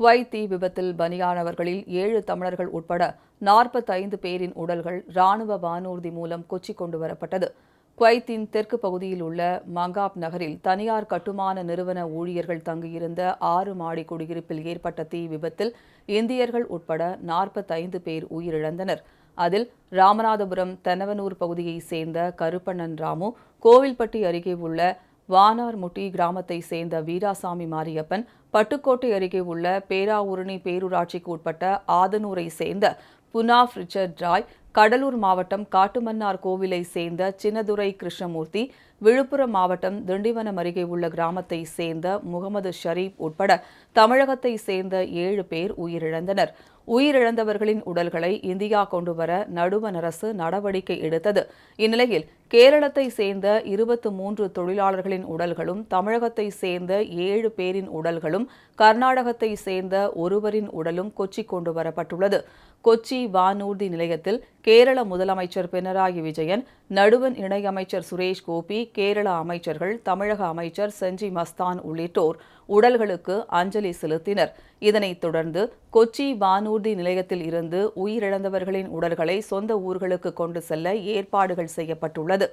Kuwait தீ விபத்தில் பலியானவர்களில் ஏழு தமிழர்கள் உட்பட நாற்பத்தைந்து பேரின் உடல்கள் ராணுவ வானூர்தி மூலம் கொச்சி கொண்டு வரப்பட்டது. குவைத்தின் தெற்கு பகுதியில் உள்ள மங்காப் நகரில் தனியார் கட்டுமான நிறுவன ஊழியர்கள் தங்கியிருந்த ஆறு மாடி குடியிருப்பில் ஏற்பட்ட தீ விபத்தில் இந்தியர்கள் உட்பட நாற்பத்தைந்து பேர் உயிரிழந்தனர். அதில் ராமநாதபுரம் தென்னவனூர் பகுதியைச் சேர்ந்த கருப்பண்ணன் ராமு கோவில்பட்டி அருகே உள்ள வானார்முட்டி கிராமத்தை சேர்ந்த வீராசாமி மாரியப்பன் பட்டுக்கோட்டை அருகே உள்ள பேராவூரணி பேரூராட்சிக்கு உட்பட்ட ஆதனூரை சேர்ந்த புனாஃப் ரிச்சர்ட் ராய் கடலூர் மாவட்டம் காட்டுமன்னார் கோவிலை சேர்ந்த சின்னதுரை கிருஷ்ணமூர்த்தி விழுப்புரம் மாவட்டம் திண்டிவனம் அருகே உள்ள கிராமத்தை சேர்ந்த முகமது ஷரீப் உட்பட தமிழகத்தை சேர்ந்த ஏழு பேர் உயிரிழந்தனர். உயிரிழந்தவர்களின் உடல்களை இந்தியா கொண்டுவர நடுவண் அரசு நடவடிக்கை எடுத்தது. இந்நிலையில் கேரளத்தை சேர்ந்த இருபத்து மூன்று தொழிலாளர்களின் உடல்களும் தமிழகத்தை சேர்ந்த ஏழு பேரின் உடல்களும் கர்நாடகத்தை சேர்ந்த ஒருவரின் உடலும் கொச்சி கொண்டு வரப்பட்டுள்ளது. கொச்சி வானூர்தி நிலையத்தில் கேரள முதலமைச்சர் பினராயி விஜயன் நடுவன் இணையமைச்சர் சுரேஷ் கோபி கேரள அமைச்சர்கள் தமிழக அமைச்சர் செஞ்சி மஸ்தான் உள்ளிட்டோர் உடல்களுக்கு அஞ்சலி செலுத்தினர். இதனைத் தொடர்ந்து கொச்சி வானூர்தி நிலையத்தில் இருந்து உயிரிழந்தவர்களின் உடல்களை சொந்த ஊர்களுக்கு கொண்டு செல்ல ஏற்பாடுகள் செய்யப்பட்டுள்ளது.